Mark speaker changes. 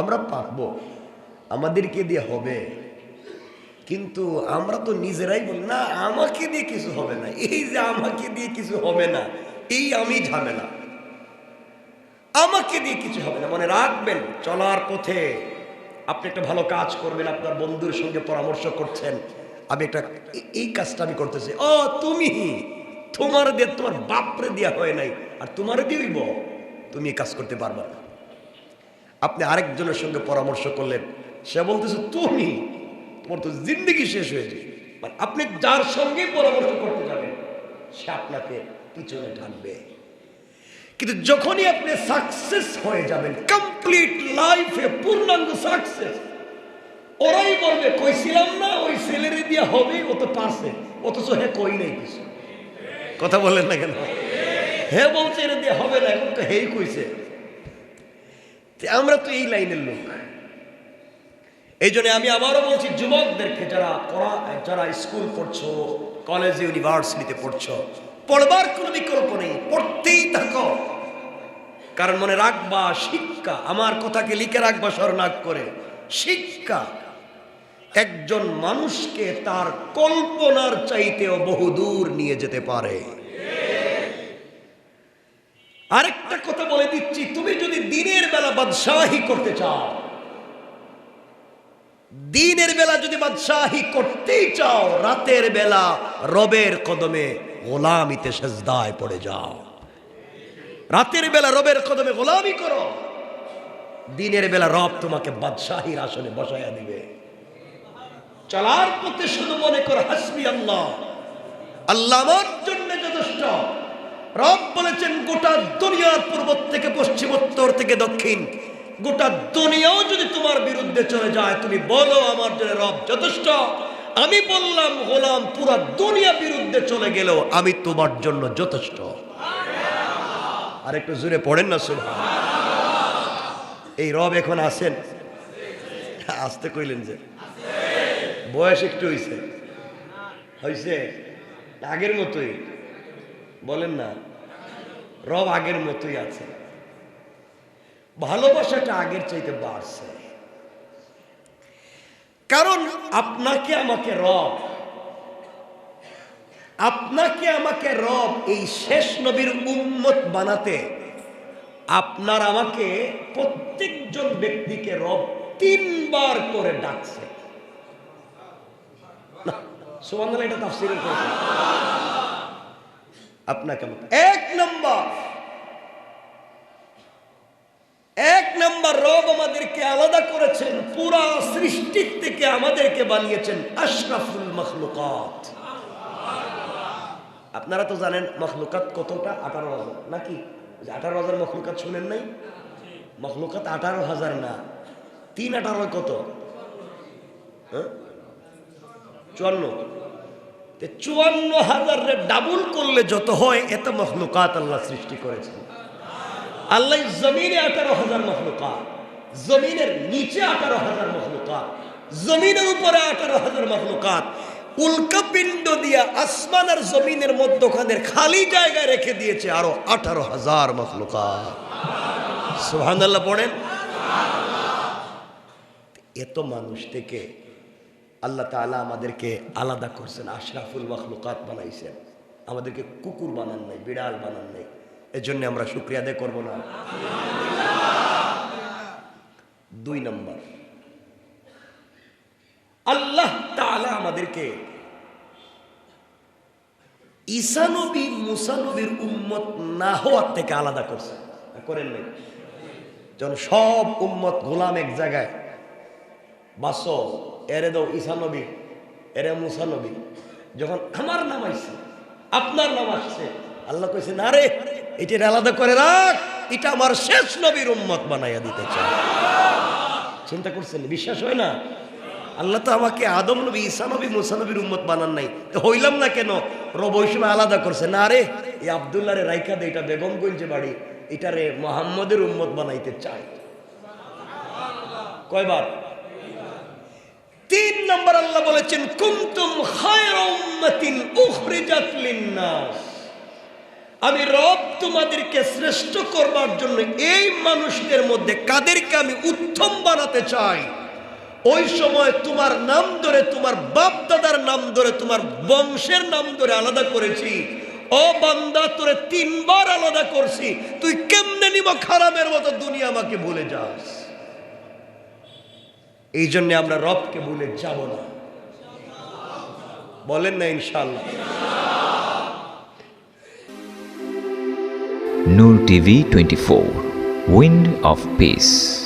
Speaker 1: আমরা পারব। আমাদেরকে দিয়ে হবে। কিন্তু আমরা তো নিজেরাই বলি, না, আমাকে দিয়ে কিছু হবে না। এই যে আমাকে দিয়ে কিছু হবে না, এই আমি ঝামেলা। আমাকে দিয়ে কিছু হবে না। মানে রাখবেন চলার পথে। আপনি একটা ভালো কাজ করবেন, আপনার বন্ধুর সঙ্গে পরামর্শ করছেন। আমি একটা এই কাজটা আমি করতেছি। ও, তুমি, তোমার দিয়ে তোমার বাপরে দেওয়া হয় নাই, আর তোমার দিয়েইব তুমি এই কাজ করতে পারবে না। আপনি আরেকজনের সঙ্গে পরামর্শ করলেন। সে বলতেছে, তুমি, তোমার তো জিন্দগি শেষ হয়েছে মানে আপনি যার সঙ্গে পরামর্শ করতে যাবেন, সে আপনাকে পিছনে টানবে। কিন্তু যখনই আপনি সাকসেস হয়ে যাবেন কমপ্লিট লাইফে পূর্ণাঙ্গ সাকসেস ওরাই বলবে, কইছিলাম না, ওই ছেলেরে দিয়ে হবে ও তো পারছে। অথচ হে কই নাই কিছু? কথা বললেন না কেন? হে বলছে, এর দিয়ে হবে না, এখন তো হেই কইছে। আমরা তো এই লাইনের লোক। এই জন্য আমি আবারও বলছি, যুবকদেরকে যারা পড়া যারা স্কুল পড়ছো, কলেজে, ইউনিভার্সিটিতে পড়ছো, পড়বার কোনো বিকল্প নেই, পড়তেই থাকো। কারণ মনে রাখবা, শিক্ষা, আমার কথাকে লিখে রাখবা স্মরণাগ করে। শিক্ষা একজন মানুষকে তার কল্পনার চাইতেও বহুদূর নিয়ে যেতে পারে। আরেকটা কথা বলে দিচ্ছি, তুমি যদি দিনের বেলা বাদশাহী করতে চাও, দিনের বেলা যদি বাদশাহী করতেই চাও, রাতের বেলা রবের কদমে গোলামিতে সেজদায় পড়ে যাও। রাতের বেলা রবের কদমে গোলামি করো। দিনের বেলা রব তোমাকে বাদশাহীর আসনে বসাইয়া দিবে। চলার পথে শুধু মনে করো, হাসবি আল্লাহ। আল্লাহ আমার জন্য যথেষ্ট। রব বলেছেন, গোটা দুনিয়ার পূর্ব থেকে পশ্চিম, উত্তর থেকে দক্ষিণ। গোটা দুনিয়াও যদি তোমার বিরুদ্ধে চলে যায়, তুমি বলো আমার জন্য রব যথেষ্ট। আমি বললাম, গোলাম, পুরা দুনিয়া বিরুদ্ধে চলে গেলেও আমি তোমার জন্য যথেষ্ট। আর একটু জুড়ে পড়েন না শুভ এই রব এখন আছেন। আসতে কইলেন যে, বয়স একটু হয়েছে হয়েছে আগের মতোই। বলেন না। রব আগের মতোই আছে। ভালোবাসাটা আগের চাইতে বাড়ছে। কারণ আপনাকে আমাকে রব, আপনাকে আমাকে রব এই শেষ নবীর উন্মত বানাতে আপনার আমাকে প্রত্যেকজন ব্যক্তিকে রব তিনবার করে ডাকছে। সুমান এটা তাফসিরের কথা। আপনাকে এক নম্বর। এক নম্বর রব আমাদেরকে আলাদা করেছেন, পুরা সৃষ্টির থেকে আমাদেরকে বানিয়েছেন আশরাফুল মখলুকাত। আপনারা তো জানেন মখলুকাত কতটা? আঠারো হাজার। নাকি? আঠারো হাজার মখলুকাত শুনেন নাই? মখলুকাত আঠারো হাজার না। তিন আঠারো কত? হ্যাঁ? চুয়ান্ন। তে চুয়ান্ন হাজার ডাবল করলে যত হয়, এত মখলুকাত আল্লাহ সৃষ্টি করেছেন। আল্লাহ জমিনে আঠারো হাজার মখলুকাত, জমিনের নিচে আঠারো হাজার মখলুকাত, জমিনের উপরে আঠারো হাজার মখলুকাত। উল্কাপিণ্ড দিয়া আসমান আর জমিনের মধ্যখানের খালি জায়গায় রেখে দিয়েছে আরও আঠারো হাজার মখলুকাত। সুহানাল্লাহ পড়েন? এত মানুষ থেকে আল্লাহ তাআলা আমাদেরকে আলাদা করছেন, আশরাফুল মখলুকাত বানাইছেন। আমাদেরকে কুকুর বানান নাই, বিড়াল বানান নাই। এর জন্য আমরা শুক্রিয়া আদায় করব না। দুই নম্বর, আল্লাহ তাআলা আমাদেরকে ঈসানবী মুসানবীর উম্মত না হওয়ার থেকে আলাদা করছে। করেন নাই। যখন সব উম্মত গোলাম এক জায়গায় বাস এরে দাও ঈসানবী এরে মুসানবী যখন আমার নাম আসছে, আপনার নাম আসছে, আল্লাহ কইছে, না রে এটা আলাদা করে রাখ, এটা আমার শেষ নবীর উম্মত বানাইয়া দিতে চায়। চিন্তা করছেন, বিশ্বাস হয় না? আল্লাহ তো আমাকে আদম নবী ঈসা নবী, মুসা নবীর উম্মত বানান নাই। তো হইলাম না কেন? রব ওই সময় আলাদা করছে, না রে, এই আবদুল্লাহ রে রাইখা দে, এটা বেগমগঞ্জে বাড়ি, এটা রে মোহাম্মদের উম্মত বানাইতে চায়। কয়বার? তিন নম্বর আল্লাহ বলেছেন কুমতুম আমি রব তোমাদেরকে শ্রেষ্ঠ করবার জন্য এই মানুষদের মধ্যে কাদেরকে আমি উত্তম বানাতে চাই? ওই সময় তোমার নাম ধরে, তোমার বাপ দাদার নাম ধরে, তোমার বংশের নাম ধরে আলাদা করেছি। ও বান্দা, তোরে তিনবার আলাদা করছি। তুই কেমনে নিব খারাপের মতো দুনিয়া আমাকে ভুলে যাস? এই জন্যে আমরা রবকে ভুলে যাব না। বলেন না ইনশাল্লাহ
Speaker 2: Noor TV 24 Wind of Peace